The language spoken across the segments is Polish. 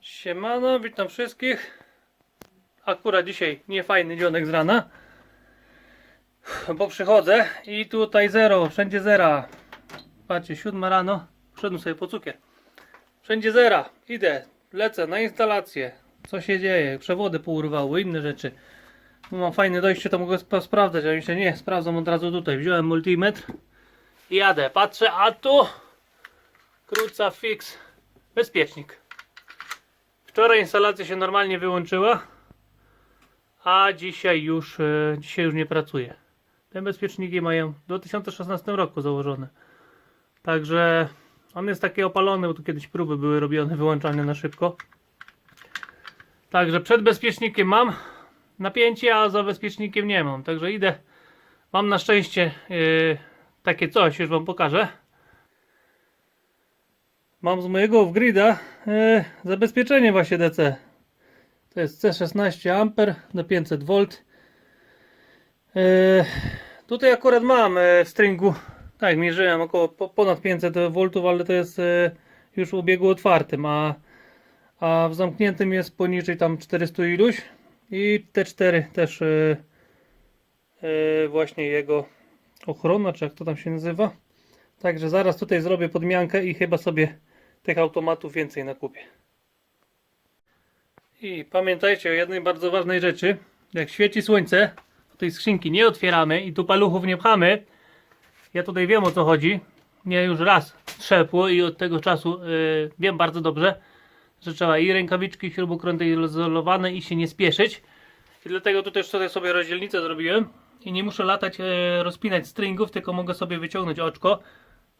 Siemano, witam wszystkich. Akurat dzisiaj niefajny dzionek z rana. Bo przychodzę i tutaj zero, wszędzie zera. Patrzcie, siódma rano, wszedłem sobie po cukier. Wszędzie zera. Idę, lecę na instalację. Co się dzieje? Przewody pourwały, inne rzeczy. No, mam fajne dojście, to mogę sp- sprawdzać, ale myślę, nie, sprawdzam od razu tutaj. Wziąłem multimetr i jadę. Patrzę, a tu króca fix bezpiecznik. Wczoraj instalacja się normalnie wyłączyła, a dzisiaj już, e, dzisiaj już nie pracuje. Te bezpieczniki mają w 2016 roku założone. Także on jest taki opalony, bo tu kiedyś próby były robione, wyłączane na szybko. Także przed bezpiecznikiem mam napięcie, a za bezpiecznikiem nie mam. Także idę. Mam na szczęście e, takie coś, już Wam pokażę. Mam z mojego off-grida e, zabezpieczenie właśnie DC. To jest C16 A na 500 V. E, tutaj akurat mam e, w stringu, tak mierzyłem około po, ponad 500 V, ale to jest już w obiegu otwartym, a, a w zamkniętym jest poniżej tam 400 iluś i T4 też właśnie jego ochrona, czy jak to tam się nazywa. Także zaraz tutaj zrobię podmiankę i chyba sobie tych automatów więcej nakupię. I pamiętajcie o jednej bardzo ważnej rzeczy. Jak świeci słońce, to tej skrzynki nie otwieramy i tu paluchów nie pchamy. Ja tutaj wiem o co chodzi. Mnie już raz trzepło i od tego czasu yy, wiem bardzo dobrze, że trzeba i rękawiczki, i śrubokręty izolowane i się nie spieszyć. I dlatego tu też tutaj sobie rozdzielnicę zrobiłem. I nie muszę latać, yy, rozpinać stringów, tylko mogę sobie wyciągnąć oczko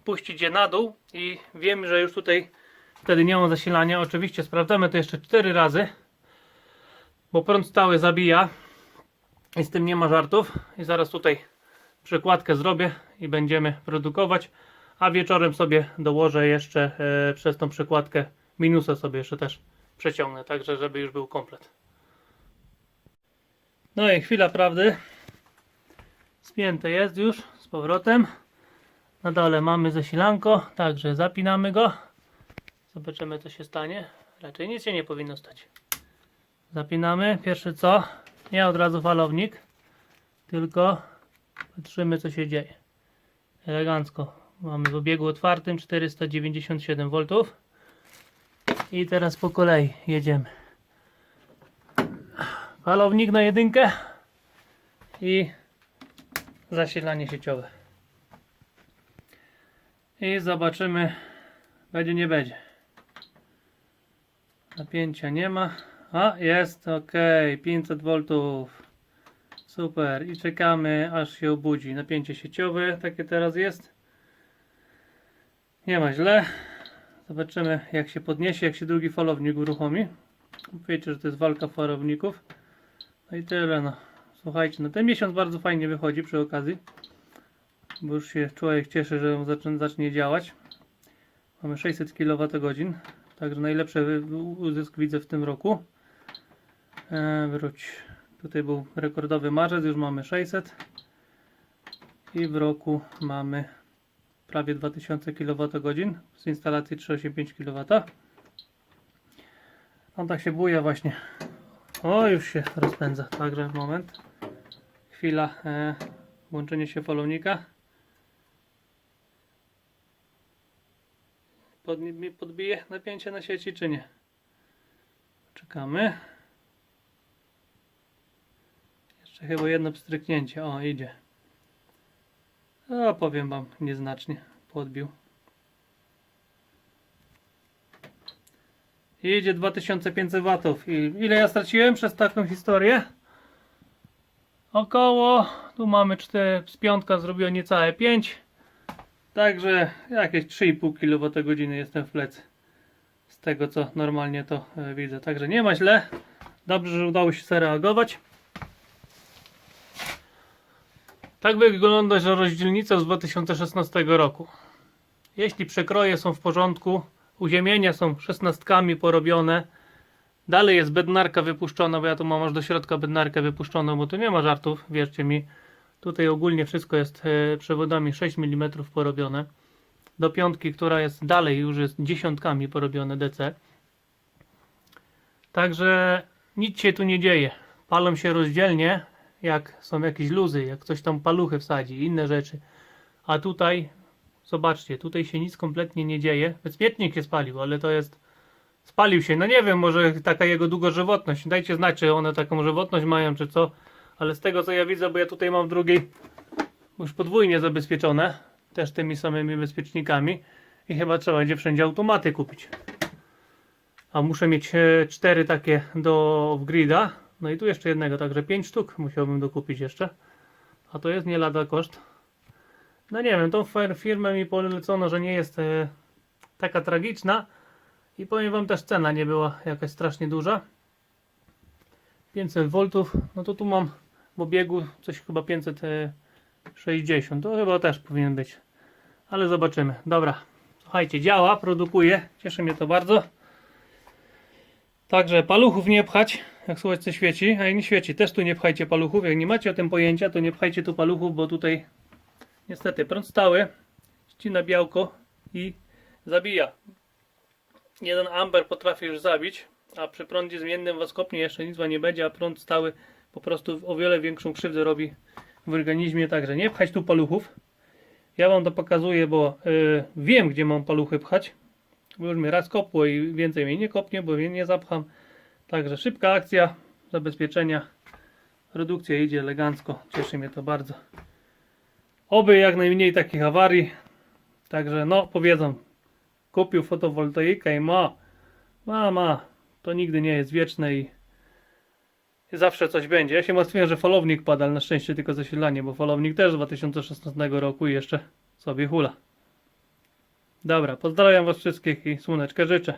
puścić je na dół i wiem, że już tutaj wtedy nie ma zasilania. Oczywiście sprawdzamy to jeszcze 4 razy, bo prąd stały zabija i z tym nie ma żartów. I zaraz tutaj przykładkę zrobię i będziemy produkować, a wieczorem sobie dołożę jeszcze e, przez tą przykładkę minusę sobie jeszcze też przeciągnę, także żeby już był komplet. No i chwila prawdy. Spięte jest już z powrotem. Na dole mamy zasilanko, także zapinamy go. Zobaczymy co się stanie. Raczej nic się nie powinno stać. Zapinamy. Pierwsze co? Nie od razu falownik, tylko patrzymy co się dzieje. Elegancko. Mamy w obiegu otwartym 497 V. I teraz po kolei jedziemy. Falownik na jedynkę i zasilanie sieciowe. I zobaczymy, będzie nie będzie. Napięcia nie ma. A, jest, ok, 500 V. Super. I czekamy, aż się obudzi. Napięcie sieciowe, takie teraz jest. Nie ma źle. Zobaczymy, jak się podniesie, jak się drugi falownik uruchomi. Wiecie, że to jest walka falowników. No i tyle, no. Słuchajcie, no ten miesiąc bardzo fajnie wychodzi przy okazji bo już się człowiek cieszy, że zacznie, zacznie działać. Mamy 600 kWh, także najlepszy wy- uzysk widzę w tym roku. E, wróć. Tutaj był rekordowy marzec, już mamy 600 i w roku mamy prawie 2000 kWh z instalacji 385 kW. On tak się buja właśnie. O, już się rozpędza. Także moment. Chwila. E, włączenie się falownika. Pod, podbije napięcie na sieci, czy nie? Czekamy. Jeszcze chyba jedno pstryknięcie. O, idzie. O, powiem Wam, nieznacznie podbił. Idzie 2500 watów. I ile ja straciłem przez taką historię? Około, tu mamy 4, z piątka zrobiło niecałe 5. Także jakieś 3,5 kWh jestem w plecy. Z tego co normalnie to e, widzę. Także nie ma źle. Dobrze, że udało się zareagować. Tak wygląda że rozdzielnica z 2016 roku. Jeśli przekroje są w porządku, uziemienia są szesnastkami porobione, dalej jest bednarka wypuszczona, bo ja tu mam aż do środka bednarkę wypuszczoną, bo tu nie ma żartów, wierzcie mi. Tutaj ogólnie wszystko jest e, przewodami 6 mm porobione. Do piątki, która jest dalej już jest dziesiątkami porobione DC. Także nic się tu nie dzieje. Palą się rozdzielnie, jak są jakieś luzy, jak ktoś tam paluchy wsadzi, inne rzeczy. A tutaj, zobaczcie, tutaj się nic kompletnie nie dzieje. Bezpiecznik się spalił, ale to jest. Spalił się, no nie wiem, może taka jego długożywotność. Dajcie znać, czy one taką żywotność mają, czy co. Ale z tego co ja widzę, bo ja tutaj mam drugi już podwójnie zabezpieczone, też tymi samymi bezpiecznikami. I chyba trzeba będzie wszędzie automaty kupić. A muszę mieć e, cztery takie do grida. No i tu jeszcze jednego, także pięć sztuk musiałbym dokupić jeszcze. A to jest nie lada koszt. No nie wiem, tą fir- firmę mi polecono, że nie jest e, taka tragiczna. I powiem wam też cena nie była jakaś strasznie duża. 500 V, no to tu mam w obiegu coś chyba 560. To chyba też powinien być. Ale zobaczymy. Dobra. Słuchajcie, działa, produkuje. Cieszy mnie to bardzo. Także paluchów nie pchać, jak słońce świeci, a nie świeci, też tu nie pchajcie paluchów. Jak nie macie o tym pojęcia, to nie pchajcie tu paluchów, bo tutaj niestety prąd stały ścina białko i zabija. Jeden amper potrafi już zabić, a przy prądzie zmiennym was kopnie jeszcze nic nie będzie, a prąd stały po prostu o wiele większą krzywdę robi w organizmie, także nie pchać tu paluchów. Ja wam to pokazuję, bo y, wiem gdzie mam paluchy pchać. Bo już mnie raz kopło i więcej mnie nie kopnie, bo mnie nie zapcham. Także szybka akcja zabezpieczenia. Redukcja idzie elegancko. Cieszy mnie to bardzo. Oby jak najmniej takich awarii. Także no powiedzą. Kupił fotowoltaikę i ma. Ma, ma. To nigdy nie jest wieczne i zawsze coś będzie. Ja się martwiłem, że falownik pada, ale na szczęście tylko zasilanie, bo falownik też z 2016 roku i jeszcze sobie hula. Dobra, pozdrawiam Was wszystkich i słoneczkę życzę.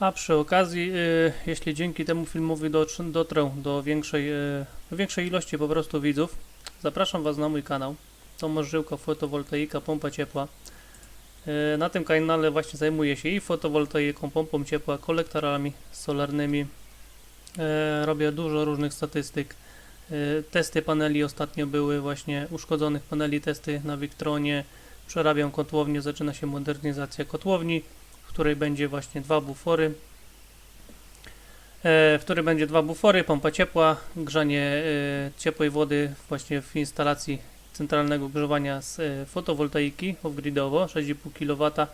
A przy okazji, y, jeśli dzięki temu filmowi dotrę do większej, y, do większej ilości po prostu widzów, zapraszam Was na mój kanał. To Możżyłka Fotowoltaika Pompa Ciepła. Y, na tym kanale właśnie zajmuję się i fotowoltaiką, pompą ciepła, kolektorami solarnymi. Y, robię dużo różnych statystyk. Y, testy paneli ostatnio były właśnie uszkodzonych paneli, testy na Victronie, przerabiam kotłownię, zaczyna się modernizacja kotłowni, w której będzie właśnie dwa bufory, e, w której będzie dwa bufory, pompa ciepła, grzanie e, ciepłej wody właśnie w instalacji centralnego grzewania z e, fotowoltaiki off-gridowo 6,5 kW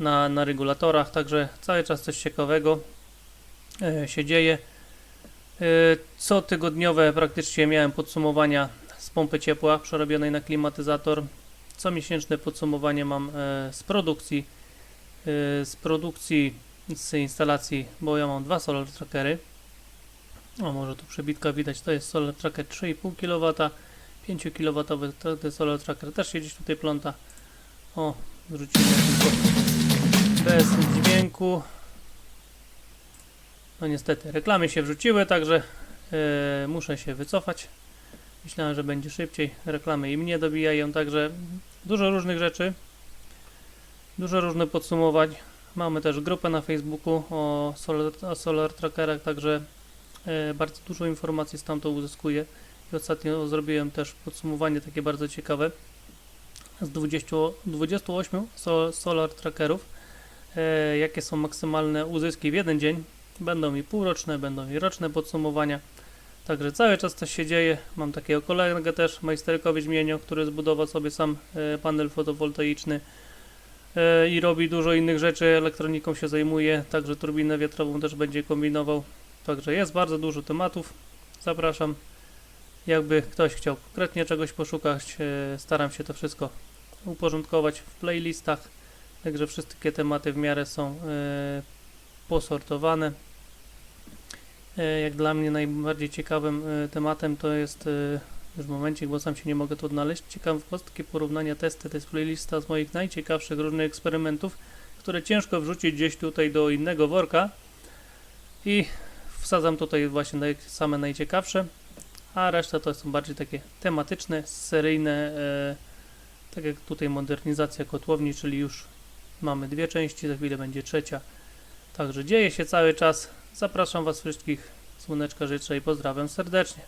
na, na regulatorach, także cały czas coś ciekawego. e, się dzieje. E, Co tygodniowe praktycznie miałem podsumowania z pompy ciepła przerobionej na klimatyzator co miesięczne podsumowanie mam e, z produkcji, e, z produkcji, z instalacji, bo ja mam dwa solar trackery. O, może tu przebitka widać, to jest solar tracker 3,5 kW, 5 kW ten solar tracker też się gdzieś tutaj pląta. O, wrzucimy tylko bez dźwięku. No niestety, reklamy się wrzuciły, także e, muszę się wycofać. Myślałem, że będzie szybciej. Reklamy i mnie dobijają, także dużo różnych rzeczy. Dużo różnych podsumowań. Mamy też grupę na Facebooku o Solar, o solar Trackerach, także e, bardzo dużo informacji stamtąd uzyskuję. I ostatnio zrobiłem też podsumowanie takie bardzo ciekawe z 20, 28 so, Solar Trackerów. E, jakie są maksymalne uzyski w jeden dzień. Będą i półroczne, będą i roczne podsumowania. Także cały czas coś się dzieje. Mam takiego kolegę też, majsterka Wiedźmienio, który zbudował sobie sam e, panel fotowoltaiczny e, i robi dużo innych rzeczy. Elektroniką się zajmuje, także turbinę wiatrową też będzie kombinował. Także jest bardzo dużo tematów. Zapraszam. Jakby ktoś chciał konkretnie czegoś poszukać, e, staram się to wszystko uporządkować w playlistach. Także wszystkie tematy w miarę są posortowane. E, Jak dla mnie najbardziej ciekawym e, tematem to jest e, już w momencie, bo sam się nie mogę tu odnaleźć. Ciekawostki porównania testy, to jest playlista z moich najciekawszych różnych eksperymentów, które ciężko wrzucić gdzieś tutaj do innego worka i wsadzam tutaj właśnie same najciekawsze, a reszta to są bardziej takie tematyczne, seryjne, tak jak tutaj modernizacja kotłowni, czyli już mamy dwie części, za chwilę będzie trzecia. Także dzieje się cały czas. Zapraszam Was wszystkich. Słoneczka życzę i pozdrawiam serdecznie.